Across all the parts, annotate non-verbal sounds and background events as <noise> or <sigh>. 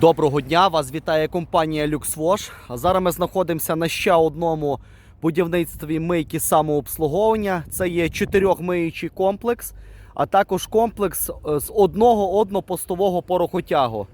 Доброго дня! Вас вітає компанія LuxWash. Зараз ми знаходимося на ще одному будівництві мийки самообслуговування. Це є чотирьохмиючий комплекс, а також комплекс е, з одного однопостового порохотягу.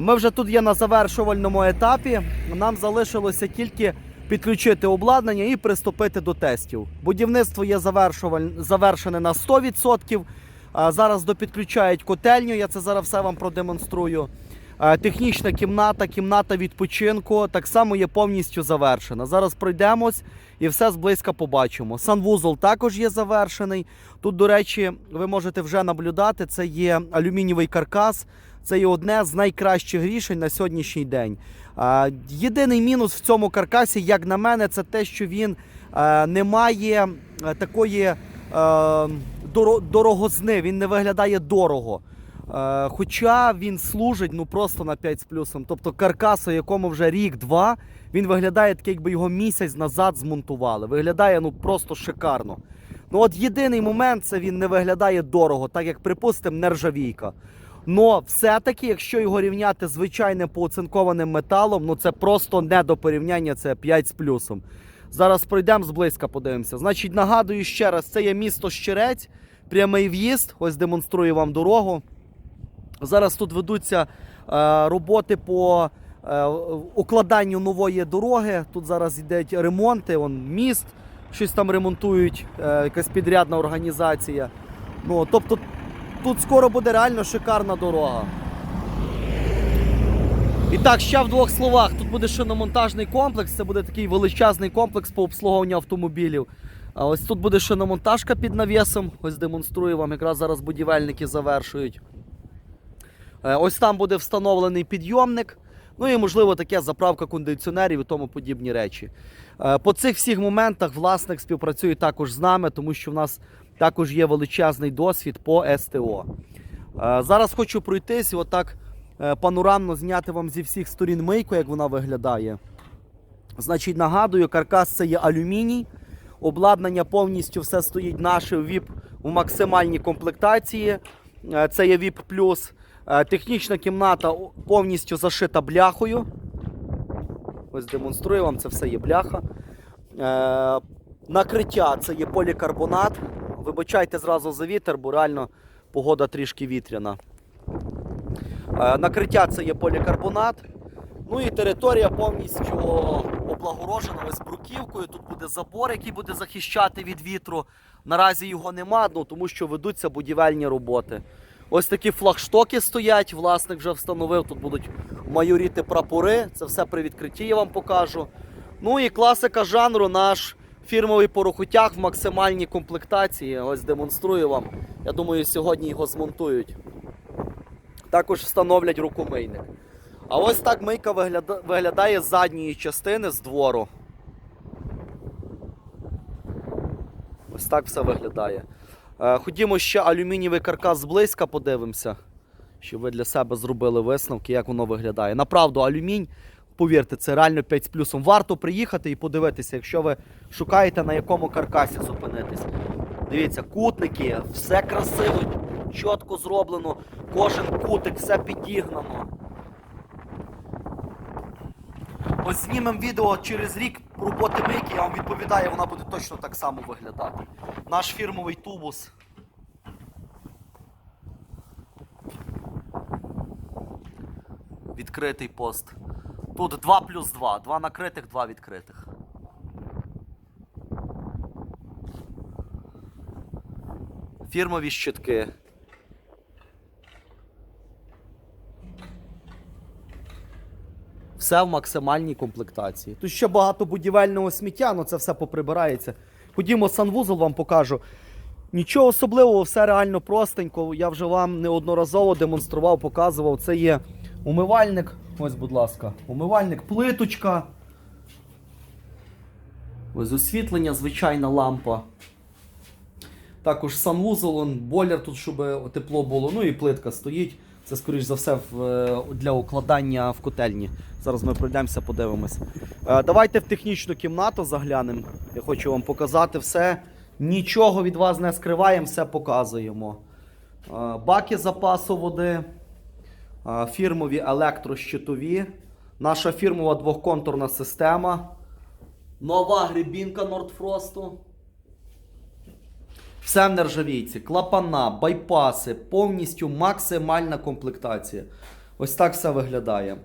Ми вже тут є на завершувальному етапі. Нам залишилося тільки підключити обладнання і приступити до тестів. Будівництво є завершене на 100%. А, Зараз допідключають котельню. Я це зараз все вам продемонструю. Е, Технічна кімната, кімната відпочинку так само є повністю завершена. Зараз пройдемось і все зблизька побачимо. Санвузол також є завершений. Тут, до речі, ви можете вже наблюдати, це є алюмінієвий каркас. Це є одне з найкращих рішень на сьогоднішній день. Е, Єдиний мінус в цьому каркасі, як на мене, це те, що він е, не має такої дорогозни, він не виглядає дорого. Е, Хоча він служить ну просто на 5 з плюсом. Тобто каркасу, якому вже рік-два, він виглядає так, якби його місяць назад змонтували. Виглядає ну просто шикарно. Ну от єдиний момент це він не виглядає дорого, так як, припустимо, нержавійка. Но все-таки, якщо його рівняти звичайним пооцинкованим металом, ну це просто не до порівняння, це 5 з плюсом. Зараз пройдемо зблизька, подивимося. Значить, нагадую ще раз, це є місто Щерець, прямий в'їзд. Ось демонструю вам дорогу. Зараз тут ведуться е, роботи по е, укладанню нової дороги. Тут зараз йдуть ремонти, он міст, щось там ремонтують, е, якась підрядна організація. Ну, тобто тут скоро буде реально шикарна дорога. І так, ще в двох словах. Тут буде шиномонтажний комплекс. Це буде такий величезний комплекс по обслуговуванню автомобілів. А ось тут буде шиномонтажка під навісом. Ось демонструю вам. Якраз зараз будівельники завершують. Е, Ось там буде встановлений підйомник. Ну і, можливо, таке заправка кондиціонерів і тому подібні речі. Е, По цих всіх моментах власник співпрацює також з нами, тому що в нас також є величезний досвід по СТО. Е, Зараз хочу пройтись отак панорамно зняти вам зі всіх сторін мийку, як вона виглядає. Значить, нагадую, каркас це є алюміній. Обладнання повністю все стоїть наше VIP у максимальній комплектації. Це є VIP Plus. Е, Технічна кімната повністю зашита бляхою. Ось демонструю вам, це все є бляха. Е, Накриття це є полікарбонат. Вибачайте зразу за вітер, бо реально погода трішки вітряна. Е, Накриття це є полікарбонат. Ну і територія повністю облагорожена ось бруківкою. Тут буде забор, який буде захищати від вітру. Наразі його нема, ну, тому що ведуться будівельні роботи. Ось такі флагштоки стоять, власник вже встановив. Тут будуть майоріти прапори. Це все при відкритті я вам покажу. Ну і класика жанру наш фірмовий порохотяг в максимальній комплектації. Ось демонструю вам. Я думаю, сьогодні його змонтують. Також встановлять рукомийник. А ось так мийка виглядає з задньої частини з двору. Ось так все виглядає. Е, Ходімо ще алюмінієвий каркас зблизька подивимося, щоб ви для себе зробили висновки, як воно виглядає. Направду, алюмінь, повірте, це реально 5 з плюсом. Варто приїхати і подивитися, якщо ви шукаєте на якому каркасі зупинитись. Дивіться, кутники, все красиво, чітко зроблено, кожен кутик, все підігнано. Ось знімемо відео через рік роботи мийки, я вам відповідаю, вона буде точно так само виглядати. Наш фірмовий тубус. Відкритий пост. Тут 2 плюс 2. Два накритих, два відкритих. Фірмові щитки. Все в максимальній комплектації. Тут ще багато будівельного сміття, але це все поприбирається. Ходімо, санвузол вам покажу. Нічого особливого, все реально простенько. Я вже вам неодноразово демонстрував, показував. Це є умивальник. Ось, будь ласка, умивальник, плиточка. Ось освітлення, звичайна лампа. Також санвузол, бойлер тут, щоб тепло було. Ну і плитка стоїть. Це, скоріш за все, е, для укладання в котельні. Зараз ми пройдемося, подивимось. Е, Давайте в технічну кімнату заглянемо. Я хочу вам показати все. Нічого від вас не скриваємо, все показуємо. Е, Баки запасу води. фірмові електрощитові, наша фірмова двохконтурна система, нова грибінка Нордфросту. Все нержавійці, клапана, байпаси, повністю максимальна комплектація. Ось так все виглядає.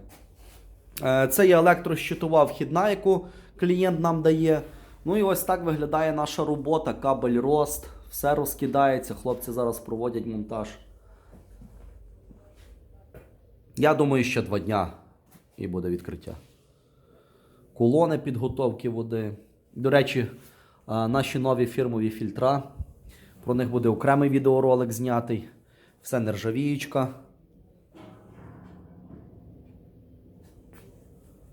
Е, Це є електрощитова вхідна, яку клієнт нам дає. Ну і ось так виглядає наша робота, кабель рост, все розкидається. Хлопці зараз проводять монтаж. Я думаю, ще два дня і буде відкриття. Колони підготовки води. До речі, наші нові фірмові фільтра. Про них буде окремий відеоролик знятий. Все нержавіючка.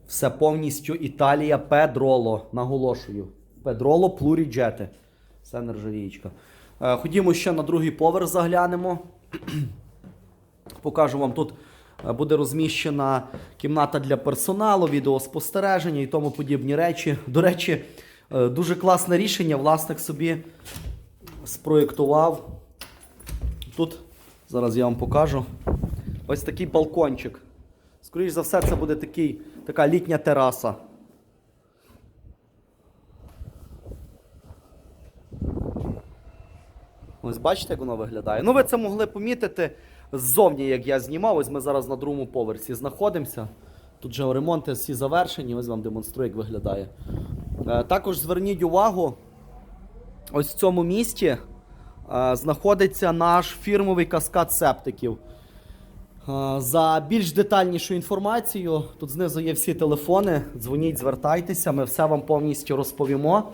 Все повністю Італія Педроло. Наголошую. Педроло Плуріджети. Все нержавіючка. Е, Ходімо ще на другий поверх заглянемо. <clears throat> Покажу вам тут е, буде розміщена кімната для персоналу, відеоспостереження і тому подібні речі. До речі, е, дуже класне рішення. Власник собі спроєктував. Тут зараз я вам покажу. Ось такий балкончик. Скоріше за все, це буде такий, така літня тераса. Ось бачите, як воно виглядає. Ну, ви це могли помітити ззовні, як я знімав. Ось ми зараз на другому поверсі знаходимося. Тут же ремонти всі завершені, ось вам демонструю, як виглядає. Е, також зверніть увагу, ось в цьому місті е, знаходиться наш фірмовий каскад септиків. Е, За більш детальнішу інформацію, тут знизу є всі телефони. Дзвоніть, звертайтеся, ми все вам повністю розповімо.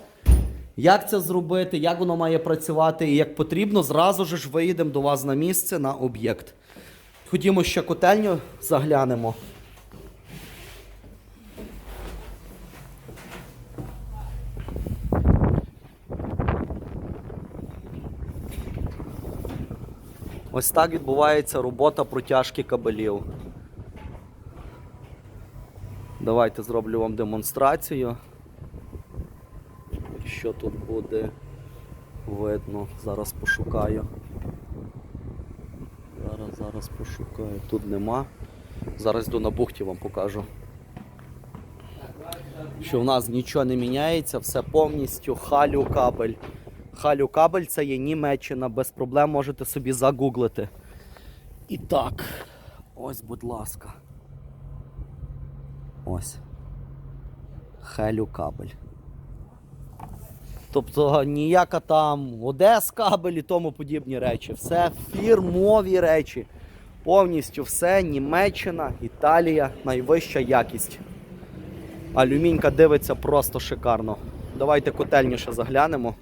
Як це зробити, як воно має працювати і як потрібно, зразу ж виїдемо до вас на місце на об'єкт. Ходімо ще котельню заглянемо. Ось так відбувається робота протяжки кабелів. Давайте зроблю вам демонстрацію. Що тут буде видно. Зараз пошукаю. Зараз, зараз пошукаю. Тут нема. Зараз до на бухті вам покажу. Що в нас нічого не міняється, все повністю халю кабель. Халю кабель це є Німеччина, без проблем можете собі загуглити. І так, ось, будь ласка. Ось. Хелю кабель. Тобто ніяка там Одес кабель і тому подібні речі. Все фірмові речі. Повністю все Німеччина, Італія, найвища якість. Алюмінька дивиться просто шикарно. Давайте котельніше заглянемо.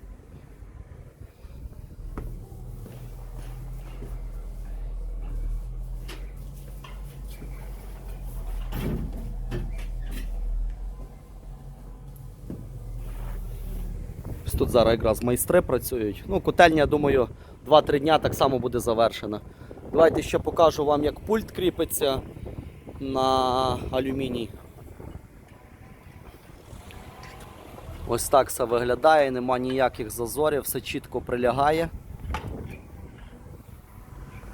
Ось Тут зараз якраз майстри працюють. Ну, котельня, я думаю, 2-3 дня так само буде завершена. Давайте ще покажу вам, як пульт кріпиться на алюміній. Ось так все виглядає, нема ніяких зазорів, все чітко прилягає.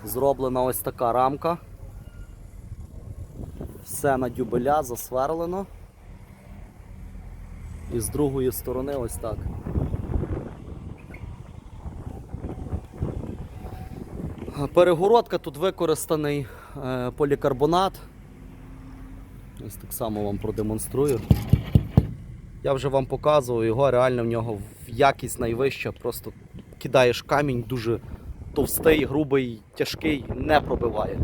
Зроблена ось така рамка. Все на дюбеля засверлено. І з другої сторони ось так. Перегородка тут використаний е, полікарбонат. Ось так само вам продемонструю. Я вже вам показував його, реально в нього якість найвища, просто кидаєш камінь дуже товстий, грубий, тяжкий, не пробиває.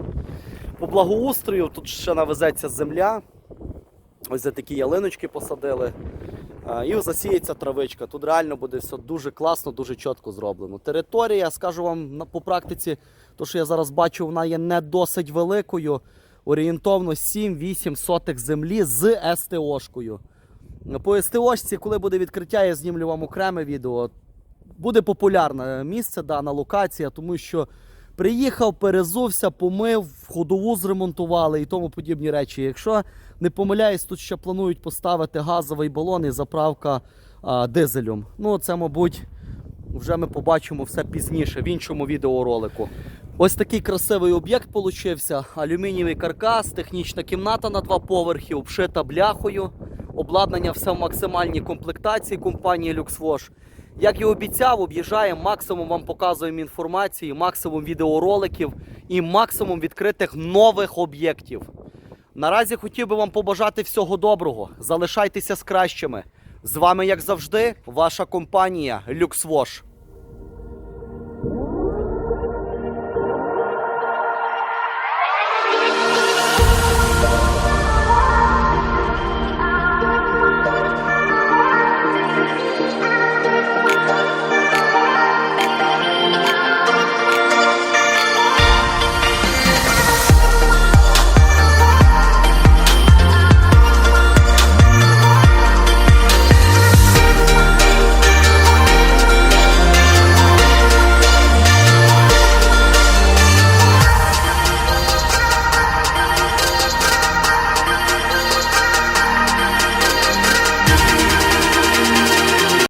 По благоустрою тут ще навезеться земля. Ось за такі ялиночки посадили. І засіється травичка. Тут реально буде все дуже класно, дуже чітко зроблено. Територія, скажу вам по практиці, то що я зараз бачу, вона є не досить великою. Орієнтовно 7-8 сотих землі з СТОшкою. По СТОшці, коли буде відкриття, я знімлю вам окреме відео. Буде популярне місце, дана локація, тому що приїхав, перезувся, помив, ходову зремонтували і тому подібні речі. Якщо не помиляюсь, тут ще планують поставити газовий балон і заправка а, дизелем. Ну, це, мабуть, вже ми побачимо все пізніше в іншому відеоролику. Ось такий красивий об'єкт получився. Алюмінієвий каркас, технічна кімната на два поверхи, обшита бляхою. Обладнання все в максимальній комплектації компанії LuxWash. Як і обіцяв, об'їжджаємо, максимум вам показуємо інформації, максимум відеороликів і максимум відкритих нових об'єктів. Наразі хотів би вам побажати всього доброго. Залишайтеся з кращими. З вами, як завжди, ваша компанія LuxWash.